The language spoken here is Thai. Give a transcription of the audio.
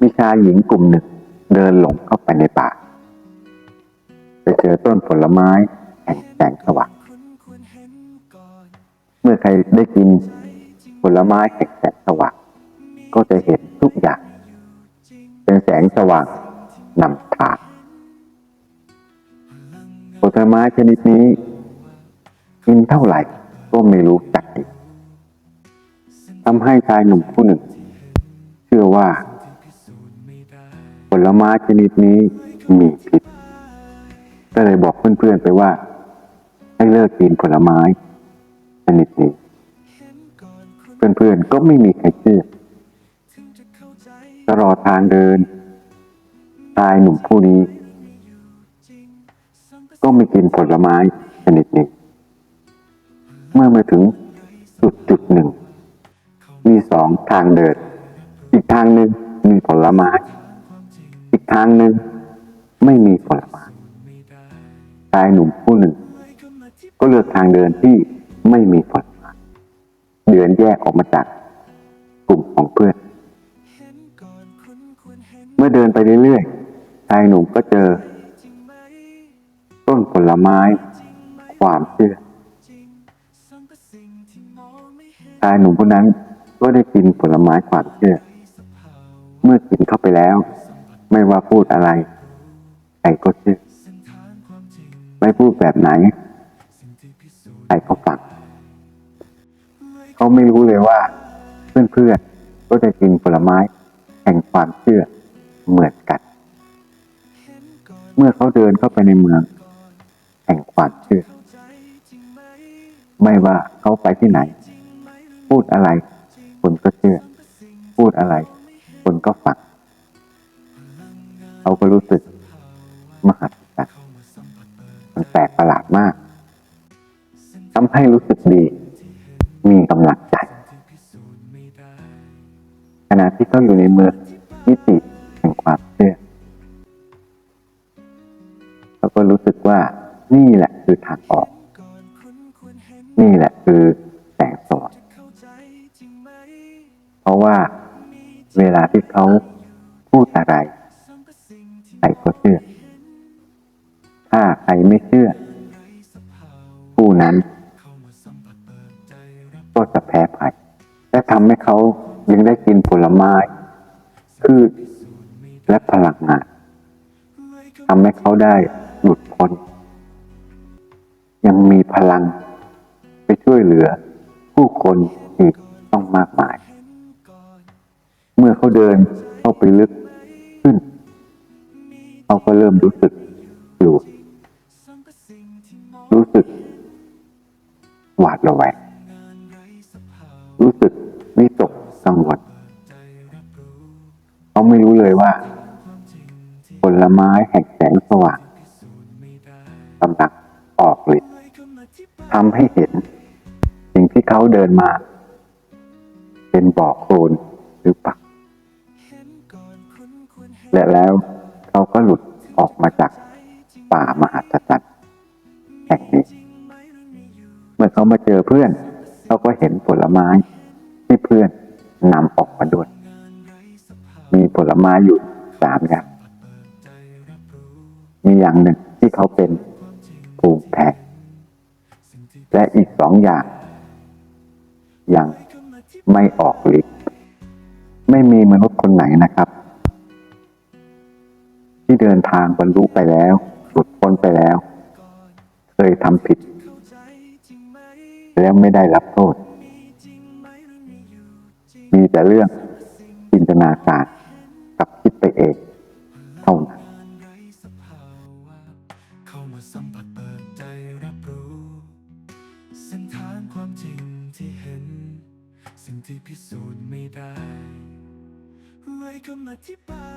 มีชายหญิงกลุ่มหนึ่งเดินหลงเข้าไปในป่า ไปเจอต้นผลไม้แห่งแสงสว่างเมื่อใครได้กินผลไม้แห่งแสงสว่างก็จะเห็นทุกอย่าง เป็นแสงสว่างนำทางผลไม้ชนิดนี้ กินเท่าไหร่ก็ไม่รู้จักอีกทำให้ชายหนุ่มผู้หนึ่ง เชื่อว่า ผลไม้ชนิดนี้มีพิษ ก็เลยบอกเพื่อนๆไปว่า ให้เลิกกินผลไม้ชนิดนี้ เพื่อนๆก็ไม่มีใครเชื่อ ตลอดทางเดินชายหนุ่มผู้นี้ ก็ไม่กินผลไม้ชนิดนี้ เมื่อมาถึงจุดจุดหนึ่ง มีสองทางเดิน อีกทางหนึ่งมีผลไม้ ทางหนึ่งไม่มีผลไม้ชายหนุ่มผู้หนึ่ง ก็เลือกทางเดินที่ไม่มีผลไม้เดินแยกออกมาจากกลุ่มของเพื่อน เมื่อเดินไปเรื่อยๆชายหนุ่มก็เจอ ต้นผลไม้ ความเชื่อชายหนุ่มคนนั้นก็ได้กินผลไม้ความเชื่อ เมื่อกินเข้าไปแล้ว ไม่ว่าพูดอะไรใครก็เชื่อไม่พูดแบบไหนใครก็ฟังเขาไม่รู้เลยว่า เพื่อนๆก็จะกินผลไม้แห่งความเชื่อเหมือนกัน เมื่อเขาเดินเข้าไปในเมือง แห่งความเชื่อ ไม่ว่าเขาไปที่ไหน พูดอะไร คนก็เชื่อ พูดอะไร คนก็ฟัง ก็รู้สึกมหัศจรรย์มันแปลกประหลาดมากทำให้รู้สึกดี มีกำลังใจขณะที่เขาอยู่ในเมืองมิติแห่งความเชื่อเขาก็รู้สึกว่านี่แหละคือทางออก นี่แหละคือแสงสว่างเพราะว่าเวลาที่เขาพูดอะไร ใครก็เชื่อ ถ้าใครไม่เชื่อ ผู้นั้นก็จะแพ้ภัยและทำให้เขายังได้กินผลไม้พืชและพลังงานทำให้เขาได้หลุดพ้น ยังมีพลังไปช่วยเหลือ ผู้คนอีกต้องมากมาย เมื่อเขาเดินเข้าไปลึกขึ้น เขาก็เริ่มรู้สึกกลัวรู้สึก หวาดระแวงรู้สึกวิตกกังวลเขาไม่รู้เลยว่า ผลไม้แห่งแสงสว่างกำลังออกฤทธิ์ทำให้เห็น สิ่งที่เขาเดินมา เป็นบ่อโคลนหรือปล่าและแล้ว เขาก็หลุดออกมาจากป่ามหัศจรรย์แห่งนี้ เมื่อเขามาเจอเพื่อน เขาก็เห็นผลไม้ที่เพื่อนนำออกมาด้วยมีผลไม้อยู่สามอย่างมีอย่างหนึ่งที่เขาเป็นภูมิแพ้และอีกสองอย่าง ยังไม่ออกฤทธิ์ไม่มีมนุษย์คนไหนนะครับ ที่เดินทางบรรลุไปแล้ว หลุดพ้นไปแล้ว เคยทำผิด แล้วไม่ได้รับโทษ มีแต่เรื่องจินตนาการกับคิดไปเองเท่านั้นเส้นทางความจริงที่เห็น สิ่งที่พิสูจน์ไม่ได้ไว้คำอธิบาย